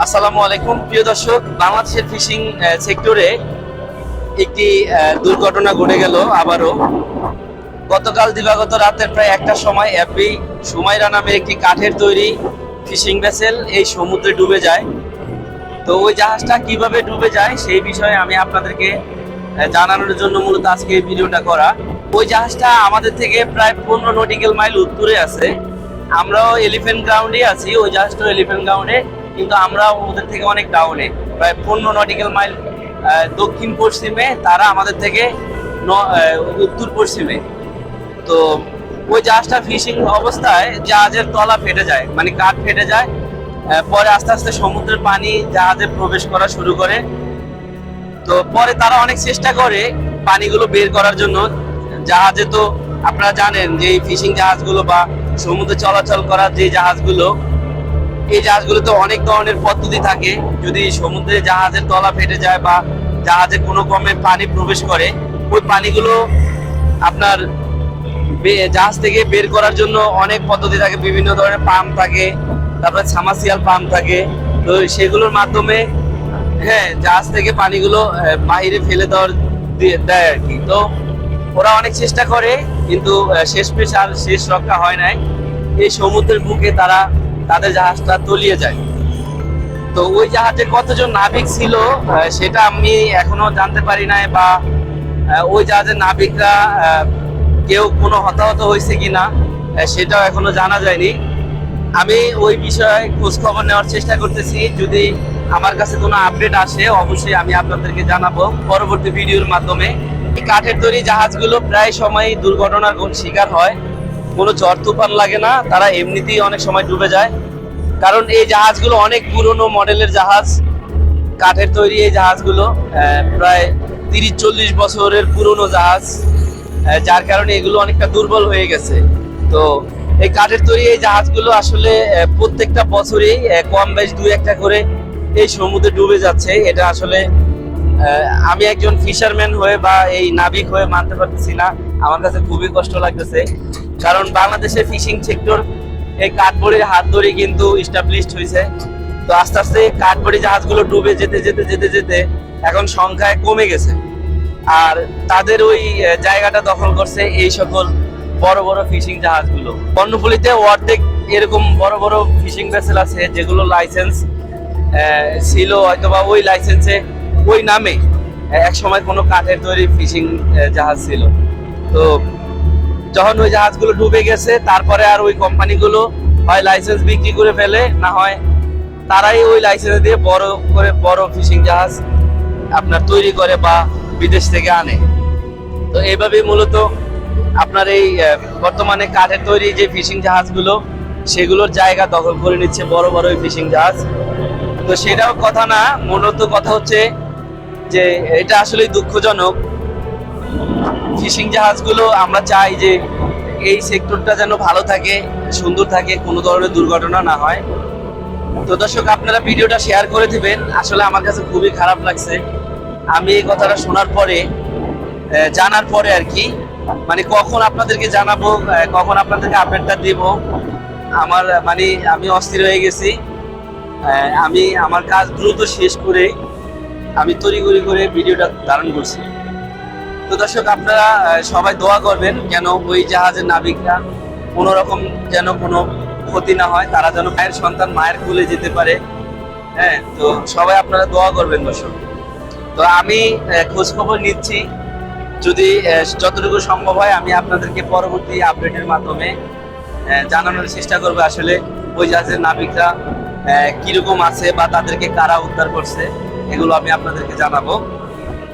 আসসালামু আলাইকুম, প্রিয় দর্শক, বাংলাদেশের ফিশিং সেক্টরে একটি দুর্ঘটনা ঘটে গেল আবারও। গতকাল দিবাগত রাতের প্রায় একটা সময় অ্যাপি সুমাইরা নামে একটি কাঠের তৈরি ফিশিং ভেসেল এই সমুদ্রে ডুবে যায়। তো ওই জাহাজটা কীভাবে ডুবে যায় সেই বিষয়ে আমি আপনাদেরকে জানানোর জন্য মূলত আজকে এই ভিডিওটা করা। ওই জাহাজটা আমাদের থেকে প্রায় পনেরো নটিক্যাল মাইল উত্তরে আছে। আমরাও এলিফেন্ট গ্রাউন্ডে আছি, ওই জাহাজটাও এলিফেন্ট গ্রাউন্ডে কিন্তু আমরা ওদের থেকে অনেক ডাউনে প্রায় পনেরো নটিক্যাল মাইল দক্ষিণ পশ্চিমে, তারা আমাদের থেকে উত্তর পশ্চিমে। তো ওই জাহাজটা ফিশিং অবস্থায় জাহাজের তলা ফেটে যায় মানে কাঠ ফেটে যায়। পরে আস্তে আস্তে সমুদ্রের পানি জাহাজে প্রবেশ করা শুরু করে। তো পরে তারা অনেক চেষ্টা করে পানিগুলো বের করার জন্য। জাহাজে তো আপনারা জানেন যে ফিশিং জাহাজগুলো বা সমুদ্রে চলাচল করার যে জাহাজগুলো এই জাহাজগুলোতে অনেক ধরনের পদ্ধতি থাকে। যদি সমুদ্রে জাহাজের তলা ফেটে যায় বা জাহাজে কোনো ক্রমে পানি প্রবেশ করে ওই পানিগুলো আপনার জাহাজ থেকে বের করার জন্য অনেক পদ্ধতি থাকে। বিভিন্ন ধরনের পাম্প থাকে তারপরে সামাসিয়াল পাম্প থাকে। তো সেগুলোর মাধ্যমে হ্যাঁ জাহাজ থেকে পানিগুলো বাইরে ফেলে দেওয়ার দিয়ে- আর কি। তো ওরা অনেক চেষ্টা করে কিন্তু আহ, শেষমেশ আর শেষ রক্ষা হয় নাই। এই সমুদ্রের বুকে তারা তাদের জাহাজটা তলিয়ে যায়। তো ওই জাহাজে কতজন নাবিক ছিল সেটা আমি এখনও জানতে পারি নাই বা ওই জাহাজের নাবিকরা কেউ কোনো হতাহত হয়েছে কিনা সেটাও এখনও জানা যায়নি। আমি ওই বিষয়ে খোঁজ খবর নেওয়ার চেষ্টা করতেছি। যদি আমার কাছে কোনো আপডেট আসে, অবশ্যই আমি আপনাদেরকে জানাব পরবর্তী ভিডিওর মাধ্যমে। কাঠের তৈরি জাহাজগুলো প্রায় সময় দুর্ঘটনার শিকার হয়। কোনো ঝড় তুফান লাগে না, তারা এমনিতেই অনেক সময় ডুবে যায়। কারণ এই জাহাজগুলো অনেক পুরনো মডেলের জাহাজ, কাঠের তৈরি এই জাহাজগুলো প্রায় তিরিশ চল্লিশ বছরের পুরনো জাহাজ যার কারণে এগুলো অনেকটা দুর্বল হয়ে গেছে। তো এই কাঠের তৈরি এই জাহাজগুলো আসলে প্রত্যেকটা বছরেই কম বেশ দু একটা করে এই সমুদ্রে ডুবে যাচ্ছে। এটা আসলে আমি একজন ফিশারম্যান হয়ে বা এই নাবিক হয়ে মানতে পারতেছি না। আমার কাছে খুবই কষ্ট লাগতেছে। কারণ বাংলাদেশের ফিশিং সেক্টর এই কাঠবড়ির হাত ধরে কিন্তু ইস্টাবলিশড হয়েছে। তো আস্তে আস্তে কাঠবড়ি জাহাজগুলো ডুবে যেতে যেতে যেতে যেতে এখন সংখ্যায় কমে গেছে। আর তাদের ওই জায়গাটা দখল করছে এই সকল বড় বড় ফিশিং জাহাজগুলো। কর্ণফুলিতে অর্ধেক এরকম বড় বড় ফিশিং ভেসেল আছে যেগুলো লাইসেন্স ছিল হয়তোবা ওই লাইসেন্সে ওই নামে। এক সময় কোনো কাঠের তৈরি ফিশিং জাহাজ ছিল। তো যখন ওই জাহাজগুলো ডুবে গেছে, তারপরে আর ওই কোম্পানিগুলো হয় লাইসেন্স বিক্রি করে ফেলে, না হয় তারাই ওই লাইসেন্স দিয়ে বড় করে বড় ফিশিং জাহাজ আপনার তৈরি করে বা বিদেশ থেকে আনে। তো এইভাবে মূলত আপনার এই বর্তমানে কাঠের তৈরি যে ফিশিং জাহাজগুলো, সেগুলোর জায়গা দখল করে নিচ্ছে বড় বড় ওই ফিশিং জাহাজ। তো সেটাও কথা না, মূলত কথা হচ্ছে যে এটা আসলে দুঃখজনক ফিশিং জাহাজগুলো আমরা চাই যে এই সেক্টরটা যেন ভালো থাকে, সুন্দর থাকে, কোনো ধরনের দুর্ঘটনা না হয়। তো দর্শক, আপনারা ভিডিওটা শেয়ার করে দিবেন। আসলে আমার কাছে খুবই খারাপ লাগছে। আমি এই কথাটা শোনার পরে জানার পরে আর কি মানে কখন আপনাদেরকে জানাব কখন আপনাদেরকে আপডেটটা দিব, আমার মানে আমি অস্থির হয়ে গেছি। আমি, আমার কাজ দ্রুত শেষ করে আমি তড়িঘড়ি করে ভিডিওটা ধারণ করছি। তো দর্শক আপনারা সবাই দোয়া করবেন যেন ওই জাহাজের নাবিকরা কোনো রকম যেন কোনো ক্ষতি না হয় তারা যেন মায়ের সন্তান মায়ের কুলে যেতে পারে। হ্যাঁ তো সবাই আপনারা দোয়া করবেন দর্শক। তো আমি আহ, খোঁজ খবর নিচ্ছি। যদি যতটুকু সম্ভব হয় আমি আপনাদেরকে পরবর্তী আপডেটের মাধ্যমে জানানোর চেষ্টা করব আসলে ওই জাহাজের নাবিকরা কীরকম আছে বা তাদেরকে কারা উদ্ধার করছে এগুলো আমি আপনাদেরকে জানাব।